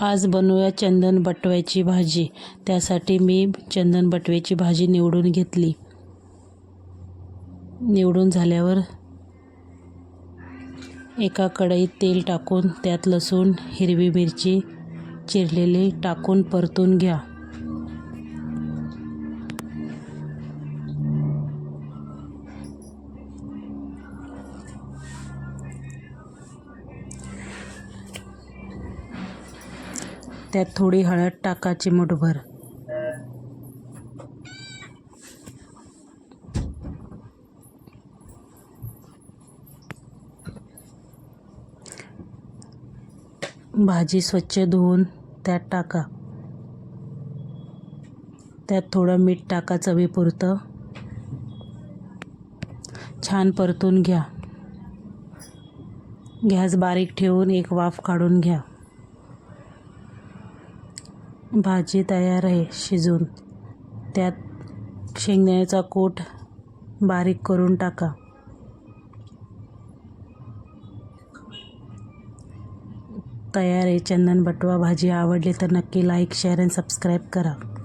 आज बनवूया चंदन बटव्याची भाजी. त्यासाठी मी चंदन बटव्याची भाजी निवडून घेतली. निवडून झाल्यावर एका कढईत तेल टाकून त्यात लसूण हिरवी मिरची चिरलेली टाकून परतून घ्या. त्यात थोडी हळद टाका चिमूटभर भाजी स्वच्छ धुवून त्यात टाका. त्यात थोडं मीठ टाका चवीपुरतं छान परतून घ्या. गॅस बारीक ठेवून एक वाफ काढून घ्या. भाजी तयार आहे शिजून. त्यात शेंगदाण्याचा कूट बारीक करून टाका. तयार आहे चंदन बटवा. भाजी आवडली तर नक्की लाईक शेअर अँड सबस्क्राईब करा.